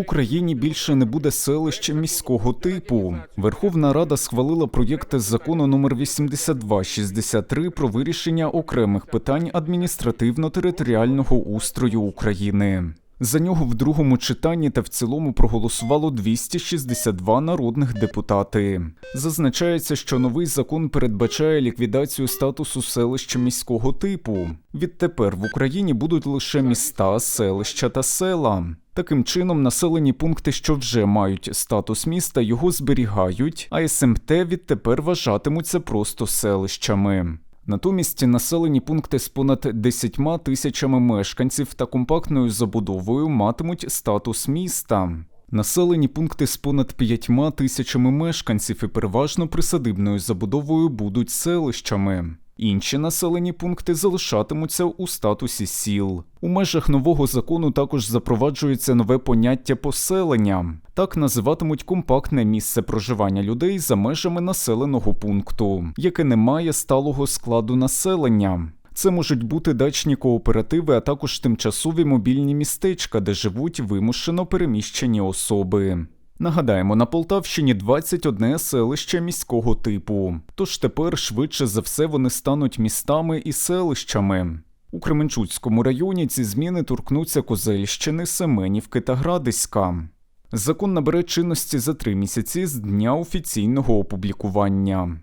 Україні більше не буде селища міського типу. Верховна Рада схвалила проєкт закону номер 8263 про вирішення окремих питань адміністративно-територіального устрою України. За нього в другому читанні та в цілому проголосувало 262 народних депутати. Зазначається, що новий закон передбачає ліквідацію статусу селища міського типу. Відтепер в Україні будуть лише міста, селища та села. Таким чином, населені пункти, що вже мають статус міста, його зберігають, а СМТ відтепер вважатимуться просто селищами. Натомість населені пункти з понад 10 тисячами мешканців та компактною забудовою матимуть статус міста. Населені пункти з понад 5 тисячами мешканців і переважно присадибною забудовою будуть селищами. Інші населені пункти залишатимуться у статусі сіл. У межах нового закону також запроваджується нове поняття поселення. Так називатимуть компактне місце проживання людей за межами населеного пункту, яке не має сталого складу населення. Це можуть бути дачні кооперативи, а також тимчасові мобільні містечка, де живуть вимушено переміщені особи. Нагадаємо, на Полтавщині 21 селище міського типу. Тож тепер швидше за все вони стануть містами і селищами. У Кременчуцькому районі ці зміни торкнуться Козельщини, Семенівки та Градиська. Закон набере чинності за три місяці з дня офіційного опублікування.